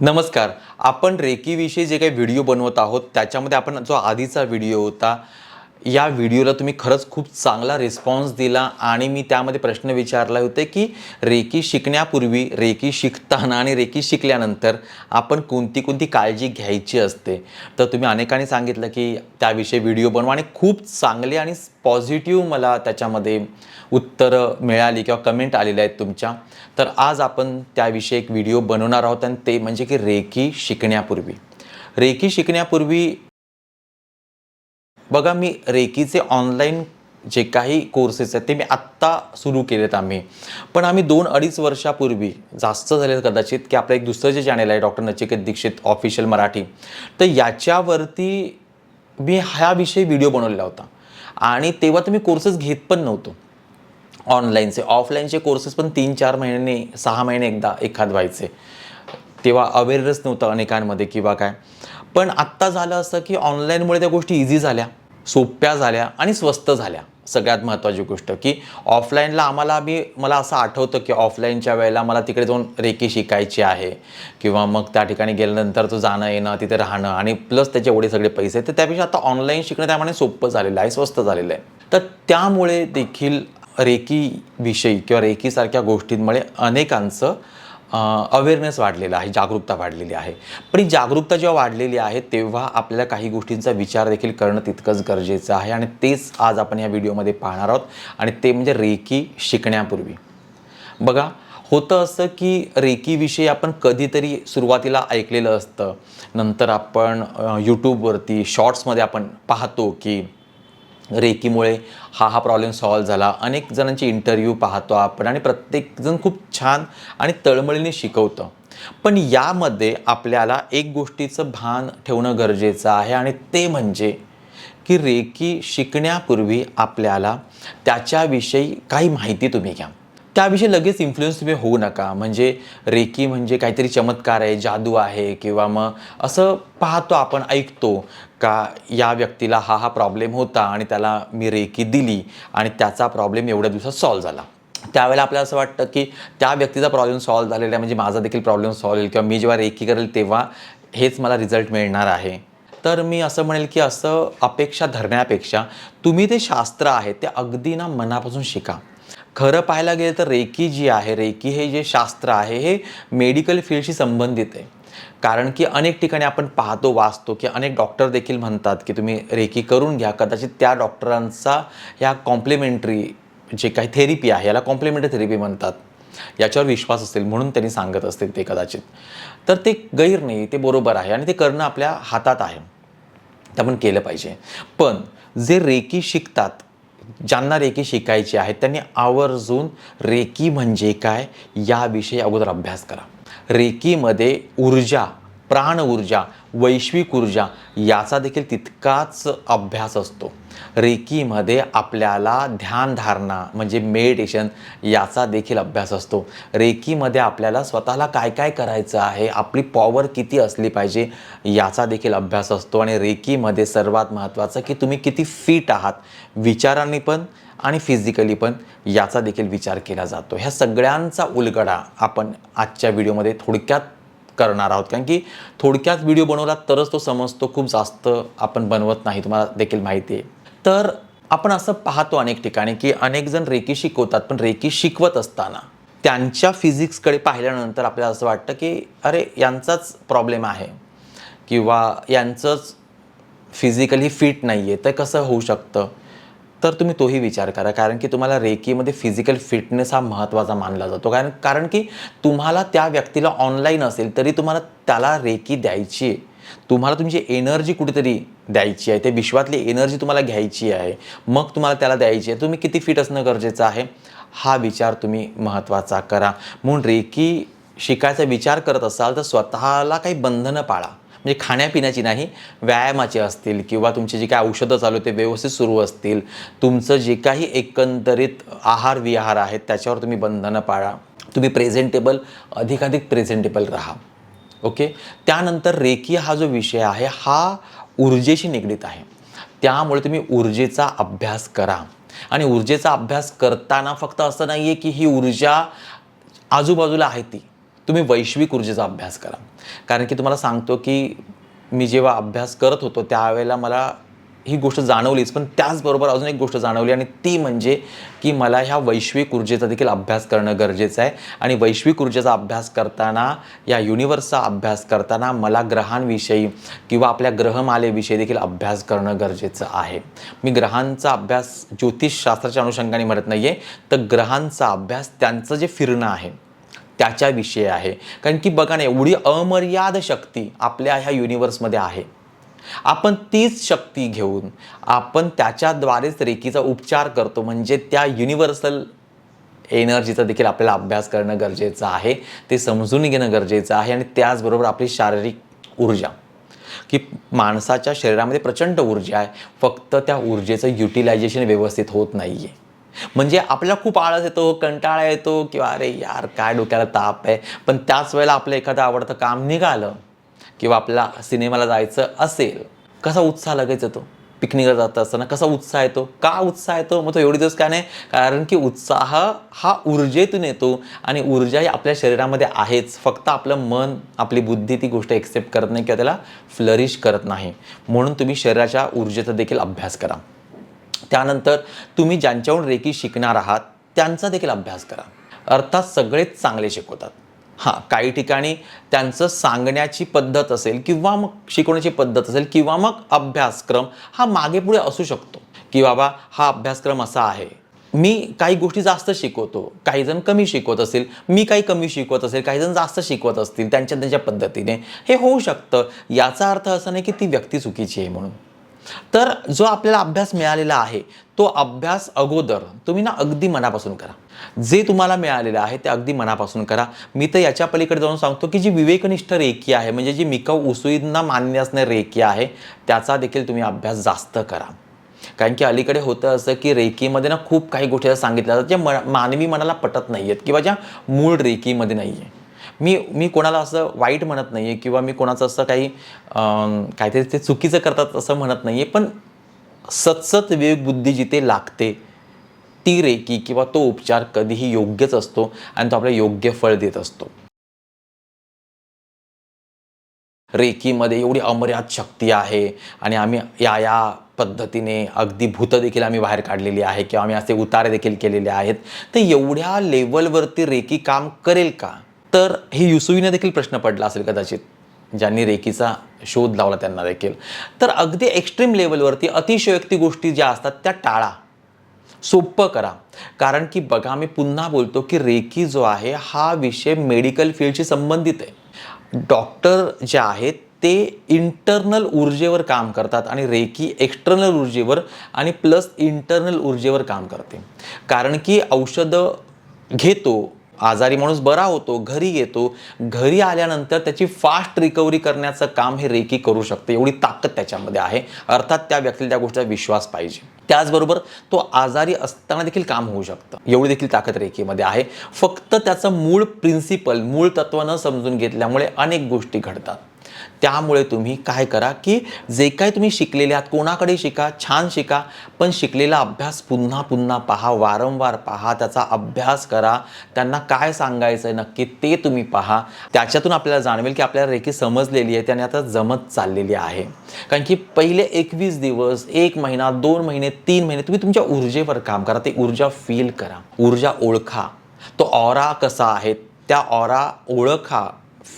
नमस्कार. आपण रेकीविषयी जे काही व्हिडिओ बनवत आहोत त्याच्यामध्ये आपण जो आधीचा व्हिडिओ होता या व्हिडिओला तुम्ही खरंच खूप चांगला रिस्पॉन्स दिला आणि मी त्यामध्ये प्रश्न विचारला होते की रेकी शिकण्यापूर्वी रेकी शिकताना आणि रेकी शिकल्यानंतर आपण कोणती कोणती काळजी घ्यायची असते? तर तुम्ही अनेकांनी सांगितलं की त्याविषयी व्हिडिओ बनवा आणि खूप चांगले आणि पॉझिटिव्ह मला त्याच्यामध्ये उत्तरं मिळाली किंवा कमेंट आलेल्या आहेत तुमच्या. तर आज आपण त्याविषयी एक व्हिडिओ बनवणार आहोत आणि ते म्हणजे की रेकी शिकण्यापूर्वी. रेकी शिकण्यापूर्वी बघा मी रेकीचे ऑनलाईन जे काही कोर्सेस आहेत ते मी आत्ता सुरू केलेत आम्ही. पण आम्ही दोन अडीच वर्षापूर्वी जास्त झाले कदाचित की आपलं एक दुसरं जे चॅनल आहे डॉक्टर नचिकेत दीक्षित ऑफिशियल मराठी तर याच्यावरती मी ह्याविषयी व्हिडिओ बनवलेला होता. आणि तेव्हा तर मी कोर्सेस घेत पण नव्हतो. ऑनलाईनचे ऑफलाईनचे कोर्सेस पण तीन चार महिने सहा महिने एकदा एखाद व्हायचे. तेव्हा अवेअरनेस नव्हतं अनेकांमध्ये किंवा काय. पण आत्ता झालं असं की ऑनलाईनमुळे त्या गोष्टी इझी झाल्या. सोप्या झाल्या आणि स्वस्त झाल्या. सगळ्यात महत्त्वाची गोष्ट की ऑफलाईनला आम्हाला मी मला असं आठवतं की ऑफलाईनच्या वेळेला मला तिकडे जाऊन रेकी शिकायची आहे किंवा मग त्या ठिकाणी गेल्यानंतर तो जाणं येणं तिथे राहणं आणि प्लस त्याचे एवढे सगळे पैसे तर त्यापेक्षा आता ऑनलाईन शिकणं त्यामुळे सोपं झालेलं आहे स्वस्त झालेलं आहे. तर त्यामुळे देखील रेकीविषयी किंवा रेकीसारख्या गोष्टींमुळे अनेकांचं अवेअरनेस वाढलेला आहे जागरूकता वाढलेली आहे. पण ही जागरूकता जेव्हा वाढलेली आहे तेव्हा आपल्याला काही गोष्टींचा विचार देखील करणं तितकंच गरजेचं आहे आणि तेच आज आपण या व्हिडिओमध्ये पाहणार आहोत आणि ते म्हणजे रेकी शिकण्यापूर्वी. बघा होतं असं की रेकीविषयी आपण कधीतरी सुरुवातीला ऐकलेलं असतं. नंतर आपण यूट्यूबवरती शॉर्ट्समध्ये आपण पाहतो की रेकीमुळे हा हा प्रॉब्लेम सॉल्व झाला. अनेक जणांचे इंटरव्ह्यू पाहतो आपण आणि प्रत्येकजण खूप छान आणि तळमळीने शिकवतं. पण यामध्ये आपल्याला एक गोष्टीचं भान ठेवणं गरजेचं आहे आणि ते म्हणजे की रेकी शिकण्यापूर्वी आपल्याला त्याच्याविषयी काही माहिती तुम्ही घ्या. त्याविषयी लगेच इन्फ्लुएन्स तुम्ही होऊ नका. म्हणजे रेकी म्हणजे काहीतरी चमत्कार आहे जादू आहे किंवा मग असं पाहतो आपण ऐकतो. का या व्यक्तीला हा हा प्रॉब्लेम होता आणि त्याला मी रेकी दिली आणि त्याचा प्रॉब्लेम एवढ्या दिवसात सॉल्व्ह झाला. त्यावेळेला आपल्याला असं वाटतं की त्या व्यक्तीचा प्रॉब्लेम सॉल्व्ह झालेला आहे म्हणजे माझा देखील प्रॉब्लेम सॉल्व्ह होईल किंवा मी जेव्हा रेकी करेल तेव्हा हेच मला रिझल्ट मिळणार आहे. तर मी असं म्हणेल की असं अपेक्षा धरण्यापेक्षा तुम्ही ते शास्त्र आहे ते अगदी ना मनापासून शिका. खरं पाहायला गेलं तर रेकी जी आहे रेकी हे जे शास्त्र आहे हे मेडिकल फील्डशी संबंधित आहे. कारण की अनेक ठिकाणी आपण पाहतो वाचतो की अनेक डॉक्टर देखील म्हणतात की तुम्ही रेकी करून घ्या. कदाचित त्या डॉक्टरांचा ह्या कॉम्प्लिमेंटरी जे काही थेरपी आहे याला कॉम्प्लिमेंटरी थेरपी म्हणतात. याच्यावर विश्वास असेल म्हणून त्यांनी सांगत असतील ते कदाचित. तर ते गैर नाही ते बरोबर आहे आणि ते करणं आपल्या हातात आहे. ते आपण केलं पाहिजे. पण जे रेकी शिकतात ज्यांना रेकी शिकायची आहे त्यांनी आवर्जून रेकी म्हणजे काय याविषयी अगोदर अभ्यास करा. रेकीमध्ये ऊर्जा प्राण ऊर्जा वैश्विक ऊर्जा याचा देखील तितकाच अभ्यास असतो. रेकीमध्ये आपल्याला ध्यानधारणा म्हणजे मेडिटेशन याचा देखील अभ्यास असतो. रेकीमध्ये आपल्याला स्वतःला काय काय करायचं आहे आपली पॉवर किती असली पाहिजे याचा देखील अभ्यास असतो. आणि रेकीमध्ये सर्वात महत्त्वाचं की तुम्ही किती फिट आहात विचारांनी पण आणि फिजिकली पण याचा देखील विचार केला जातो. ह्या सगळ्यांचा उलगडा आपण आजच्या व्हिडिओमध्ये थोडक्यात करणार आहोत. कारण की थोडक्यात व्हिडिओ बनवला तरच तो समजतो खूप जास्त आपण बनवत नाही तुम्हाला देखील माहिती आहे. तर आपण असं पाहतो अनेक ठिकाणी की अनेक जण रेकी शिकवतात पण रेकी शिकवत असताना त्यांच्या फिजिक्सकडे पाहिल्यानंतर आपल्याला असं वाटतं की अरे यांचाच प्रॉब्लेम आहे. किंवा यांचंच फिजिकली फिट नाही आहे तर कसं होऊ शकतं? तर तुम्ही तोही विचार करा. कारण की तुम्हाला रेकीमध्ये फिजिकल फिटनेस हा महत्त्वाचा मानला जातो. कारण कारण की तुम्हाला त्या व्यक्तीला ऑनलाईन असेल तरी तुम्हाला त्याला रेकी द्यायची आहे. तुम्हाला तुमची एनर्जी कुठेतरी द्यायची आहे. ते विश्वातली एनर्जी तुम्हाला घ्यायची आहे. मग तुम्हाला त्याला द्यायची आहे. तुम्ही किती फिट असणं गरजेचं आहे? हा विचार तुम्ही महत्त्वाचा करा. म्हणून रेकी शिकायचा विचार करत असाल तर स्वतःला काही बंधनं पाळा. म्हणजे खाण्यापिण्याची नाही व्यायामाचे असतील किंवा तुमची जी काही औषधं चालू ते व्यवस्थित सुरू असतील तुमचं जे काही एकंदरीत आहार विहार आहेत त्याच्यावर तुम्ही बंधनं पाळा. तुम्ही प्रेझेंटेबल अधिकाधिक प्रेझेंटेबल राहा. ओके त्यानंतर रेकी हा जो विषय आहे हा ऊर्जेशी निगडीत आहे. त्यामुळे तुम्ही ऊर्जेचा अभ्यास करा. आणि ऊर्जेचा अभ्यास करताना फक्त असं नाही आहे की ही ऊर्जा आजूबाजूला आहे ती. तुम्ही वैश्विक ऊर्जेचा अभ्यास करा. कारण की तुम्हाला सांगतो की मी जेव्हा अभ्यास करत होतो त्यावेळेला मला ही गोष्ट जाणवलीच पण त्याचबरोबर अजून एक गोष्ट जाणवली आणि ती म्हणजे की मला ह्या वैश्विक ऊर्जेचा देखील अभ्यास करणं गरजेचं आहे. आणि वैश्विक ऊर्जेचा अभ्यास करताना या युनिवर्सचा अभ्यास करताना मला ग्रहांविषयी किंवा आपल्या ग्रहमालेविषयी देखील अभ्यास करणं गरजेचं आहे. मी ग्रहांचा अभ्यास ज्योतिषशास्त्राच्या अनुषंगाने म्हणत नाही आहे तर ग्रहांचा अभ्यास त्यांचं जे फिरणं आहे त्याच्याविषयी आहे. कारण की बघा ना एवढी अमर्याद शक्ती आपल्या ह्या युनिवर्समध्ये आहे. आपण तीच शक्ती घेऊन आपण त्याच्याद्वारेच रेकीचा उपचार करतो. म्हणजे त्या युनिव्हर्सल एनर्जीचा देखील आपल्याला अभ्यास करणं गरजेचं आहे. ते समजून घेणं गरजेचं आहे. आणि त्याचबरोबर आपली शारीरिक ऊर्जा. की माणसाच्या शरीरामध्ये प्रचंड ऊर्जा आहे. फक्त त्या ऊर्जेचं युटिलायझेशन व्यवस्थित होत नाही आहे म्हणजे आपल्याला खूप आळस येतो कंटाळा येतो किंवा अरे यार काय डोक्याला ताप आहे. पण त्याच वेळेला आपलं एखादं आवडतं काम निघालं किंवा आपला सिनेमाला जायचं असेल कसा उत्साह लगेच येतो? पिकनिकला जात असताना कसा उत्साह येतो? का उत्साह येतो? मग तो एवढी दिवस काय नाही? कारण की उत्साह हा ऊर्जेतून येतो आणि ऊर्जा ही आपल्या शरीरामध्ये आहेच. फक्त आपलं मन आपली बुद्धी ती गोष्ट एक्सेप्ट करत नाही किंवा त्याला फ्लरिश करत नाही. म्हणून तुम्ही शरीराच्या ऊर्जेचा देखील अभ्यास करा. त्यानंतर तुम्ही ज्यांच्याहून रेकी शिकणार आहात त्यांचा देखील अभ्यास करा. अर्थात सगळेच चांगले शिकवतात. हां काही ठिकाणी त्यांचं सांगण्याची पद्धत असेल किंवा मग शिकवण्याची पद्धत असेल किंवा मग अभ्यासक्रम हा मागे पुढे असू शकतो. की बाबा हा अभ्यासक्रम असा आहे. मी काही गोष्टी जास्त शिकवतो. काही जण कमी शिकवत असेल मी काही कमी शिकवत असेल. काही जण जास्त शिकवत असतील. त्यांच्या त्यांच्या पद्धतीने. हे होऊ शकतं. याचा अर्थ असा नाही की ती व्यक्ती चुकीची आहे म्हणून. तर जो आपल्याला अभ्यास मिळालेला आहे तो अभ्यास अगोदर तुम्ही ना अगदी मनापासून करा. जे तुम्हाला मिळालेलं आहे ते अगदी मनापासून करा. मी तर याच्या पलीकडे जाऊन सांगतो की जी विवेकनिष्ठ रेखी आहे म्हणजे जी मिकव उसुईंना मान्य असणारी रेखी आहे त्याचा देखील तुम्ही अभ्यास जास्त करा. कारण की अलीकडे होतं असं की रेकीमध्ये ना खूप काही गोष्टी सांगितल्या जातात ज्या म मानवी मनाला पटत नाही आहेत किंवा ज्या मूळ रेकीमध्ये नाही आहे मी मी कोणाला असं वाईट म्हणत नाही आहे किंवा मी कोणाचं असं काही काहीतरी ते चुकीचं करतात असं म्हणत नाही आहे पण सतसत विवेकबुद्धी जिथे लागते ती रेकी किंवा तो उपचार कधीही योग्यच असतो आणि तो आपल्याला योग्य फळ देत असतो. रेकीमध्ये एवढी अमर्याद शक्ती आहे आणि आम्ही या या पद्धतीने अगदी भूतं देखील आम्ही बाहेर काढलेली आहे किंवा आम्ही असे उतारे देखील केलेले आहेत तर एवढ्या लेवलवरती रेकी काम करेल का? तर हे युसुवीने देखील प्रश्न पडला असेल कदाचित ज्यांनी रेकीचा शोध लावला त्यांना देखील. तर अगदी एक्स्ट्रीम लेवलवरती अतिशयोक्ती गोष्टी ज्या असतात त्या टाळा. सोपं करा. कारण की बघा मी पुन्हा बोलतो की रेकी जो आहे हा विषय मेडिकल फील्डशी संबंधित आहे. डॉक्टर जे आहेत ते इंटरनल ऊर्जेवर काम करतात आणि रेकी एक्स्टर्नल ऊर्जेवर आणि प्लस इंटरनल ऊर्जेवर काम करते. कारण की औषधं घेतो आजारी माणूस बरा होतो घरी येतो घरी आल्यानंतर त्याची फास्ट रिकव्हरी करण्याचं काम हे रेकी करू शकते. एवढी ताकद त्याच्यामध्ये आहे. अर्थात त्या व्यक्तीला त्या गोष्टीचा विश्वास पाहिजे. त्याचबरोबर तो आजारी असताना देखील काम होऊ शकतं. एवढी देखील ताकद रेकीमध्ये आहे. फक्त त्याचं मूळ प्रिन्सिपल मूळ तत्व न समजून घेतल्यामुळे अनेक गोष्टी घडतात. त्यामुळे तुम्ही काय करा की जे काही तुम्ही शिकलेले आहात कोणाकडे शिका छान शिका पण शिकलेला अभ्यास पुन्हा पुन्हा पहा वारंवार पहा त्याचा अभ्यास करा. त्यांना काय सांगायचं आहे नक्की ते तुम्ही पहा. त्याच्यातून आपल्याला जाणवेल की आपल्याला रेखी समजलेली आहे त्याने आता जमत चाललेली आहे. कारण की पहिले एकवीस दिवस एक महिना दोन महिने तीन महिने तुम्ही तुमच्या ऊर्जेवर काम करा. ते ऊर्जा फील करा. ऊर्जा ओळखा. तो ऑरा कसा आहे त्या ऑरा ओळखा.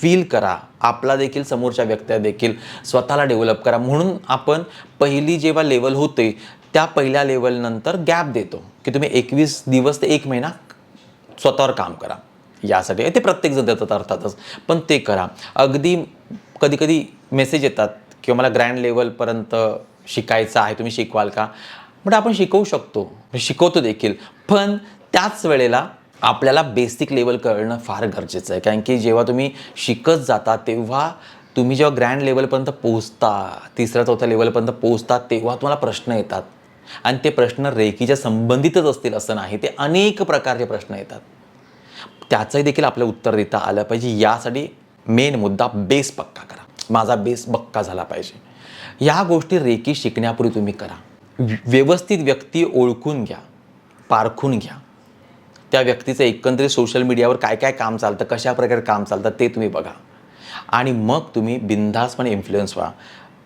फील करा. आपला देखील समोरच्या व्यक्त्या देखील स्वतःला डेव्हलप करा. म्हणून आपण पहिली जेव्हा लेवल होते त्या पहिल्या लेवलनंतर गॅप देतो. की तुम्ही एकवीस दिवस ते एक महिना स्वतःवर काम करा. यासाठी. ते प्रत्येकजण देतात अर्थातच. पण ते करा. अगदी कधी कधी मेसेज येतात किंवा मला ग्रँड लेवलपर्यंत शिकायचं आहे तुम्ही शिकवाल का? म्हणजे आपण शिकवू शकतो. म्हणजे शिकवतो देखील. पण त्याच वेळेला आपल्याला बेसिक लेवल कळणं फार गरजेचं आहे. कारण की जेव्हा तुम्ही शिकत जाता तेव्हा तुम्ही जेव्हा ग्रँड लेवलपर्यंत पोहोचता तिसऱ्या चौथ्या लेवलपर्यंत पोहोचता तेव्हा तुम्हाला प्रश्न येतात. आणि ते प्रश्न रेकीच्या संबंधितच असतील असं नाही ते अनेक प्रकारचे प्रश्न येतात. त्याचंही देखील आपलं उत्तर देता आलं पाहिजे. यासाठी मेन मुद्दा बेस पक्का करा. माझा बेस पक्का झाला पाहिजे. या गोष्टी रेकी शिकण्यापूर्वी तुम्ही करा. व्यवस्थित व्यक्ती ओळखून घ्या पारखून घ्या. त्या व्यक्तीचं एकंदरीत सोशल मीडियावर काय काय काम चालतं कशा प्रकारे काम चालतं ते तुम्ही बघा. आणि मग तुम्ही बिनधास्तपणे इन्फ्लुएन्स व्हा.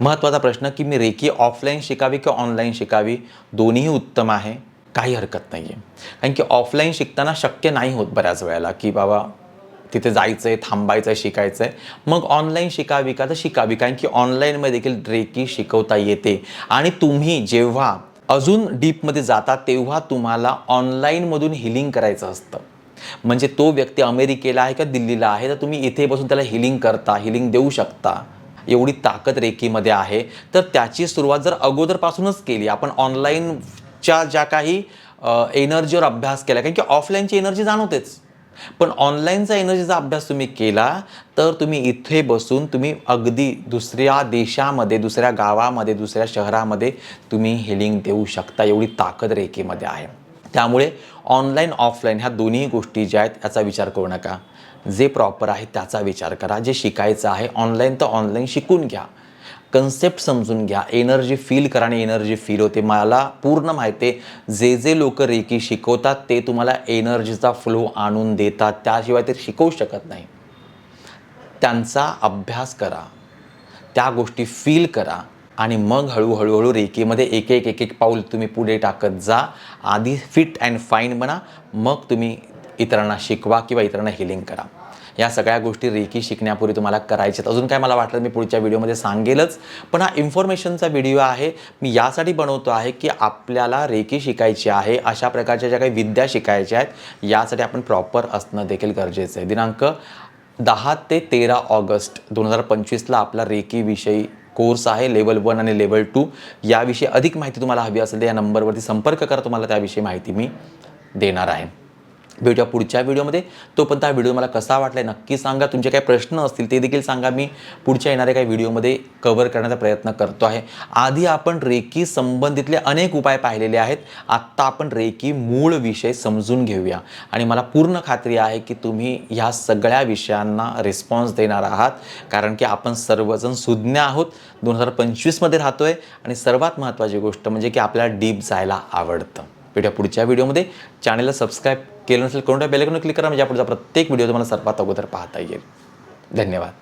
महत्त्वाचा प्रश्न की मी रेकी ऑफलाईन शिकावी किंवा ऑनलाईन शिकावी दोन्हीही उत्तम आहे काही हरकत नाही आहे कारण की ऑफलाईन शिकताना शक्य नाही होत बऱ्याच वेळेला की बाबा तिथे जायचं आहे थांबायचं आहे शिकायचं आहे मग ऑनलाईन शिकावी का तर शिकावी. कारण की ऑनलाईनमध्ये देखील रेकी शिकवता येते. आणि तुम्ही जेव्हा अजून डीपमध्ये जाता तेव्हा तुम्हाला ऑनलाईनमधून हिलिंग करायचं असतं. म्हणजे तो व्यक्ती अमेरिकेला आहे का दिल्लीला आहे तर तुम्ही इथे बसून त्याला हिलिंग करता हिलिंग देऊ शकता. एवढी ताकद रेकीमध्ये आहे. तर त्याची सुरुवात जर अगोदरपासूनच केली आपण ऑनलाईनच्या ज्या काही एनर्जीवर अभ्यास केला कारण की ऑफलाईनची एनर्जी जाणवतेच. पण ऑनलाईनचा एनर्जीचा अभ्यास तुम्ही केला तर तुम्ही इथे बसून तुम्ही अगदी दुसऱ्या देशामध्ये दुसऱ्या गावामध्ये दुसऱ्या शहरामध्ये तुम्ही हिलिंग देऊ शकता एवढी ताकद रेखेमध्ये आहे. त्यामुळे ऑनलाईन ऑफलाईन ह्या दोन्ही गोष्टी ज्या आहेत याचा विचार करू नका. जे प्रॉपर आहे त्याचा विचार करा. जे शिकायचं आहे ऑनलाईन तर ऑनलाईन शिकून घ्या. कन्सेप्ट समजून घ्या. एनर्जी फील करा आणि एनर्जी फील होते. मला पूर्ण माहिती आहे. जे जे लोक रेकी शिकवतात ते तुम्हाला एनर्जीचा फ्लो आणून देतात. त्याशिवाय ते शिकवू शकत नाही. त्यांचा अभ्यास करा. त्या गोष्टी फील करा. आणि मग हळूहळूहळू रेकीमध्ये एक एक एक एक पाऊल तुम्ही पुढे टाकत जा. आधी फिट अँड फाईन बना. मग तुम्ही इतरांना शिकवा किंवा इतरांना हिलिंग करा. या सगळ्या गोष्टी रेकी शिकण्यापूर्वी तुम्हाला करायच्यात. अजून काय मला वाटलं मी पुढच्या व्हिडिओमध्ये सांगेलच. पण हा इन्फॉर्मेशनचा व्हिडिओ आहे. मी यासाठी बनवतो आहे की आपल्याला रेकी शिकायची आहे अशा प्रकारच्या ज्या काही विद्या शिकायच्या आहेत यासाठी आपण प्रॉपर असणं देखील गरजेचं आहे. दिनांक दहा ते तेरा ऑगस्ट दोन हजार पंचवीसला आपला रेकीविषयी कोर्स आहे लेवल वन आणि लेवल टू याविषयी अधिक माहिती तुम्हाला हवी असेल तर या नंबरवरती संपर्क करा. तुम्हाला त्याविषयी माहिती मी देणार आहे. भेटूया पुढच्या व्हिडिओमध्ये. तोपर्यंत हा व्हिडिओ मला कसा वाटला नक्की सांगा. तुमचे काही प्रश्न असतील ते देखील सांगा. मी पुढच्या येणाऱ्या काही व्हिडिओमध्ये कव्हर करण्याचा प्रयत्न करतो आहे. आधी आपण रेकी संबंधितले अनेक उपाय पाहिलेले आहेत. आत्ता आपण रेकी मूळ विषय समजून घेऊया. आणि मला पूर्ण खात्री आहे की तुम्ही ह्या सगळ्या विषयांना रिस्पॉन्स देणार आहात. कारण की आपण सर्वजण सुज्ञ आहोत. दोन हजार पंचवीसमध्ये राहतो आहे आणि सर्वात महत्त्वाची गोष्ट म्हणजे की आपल्याला डीप जायला आवडतं. भेटूया पुढच्या व्हिडिओमध्ये. चॅनलला सबस्क्राईब केलं नसेल कोणत्या बेलेकून क्लिक करा म्हणजे आपण प्रत्येक व्हिडिओ तुम्हाला सर्वात अगोदर पाहता येईल. धन्यवाद.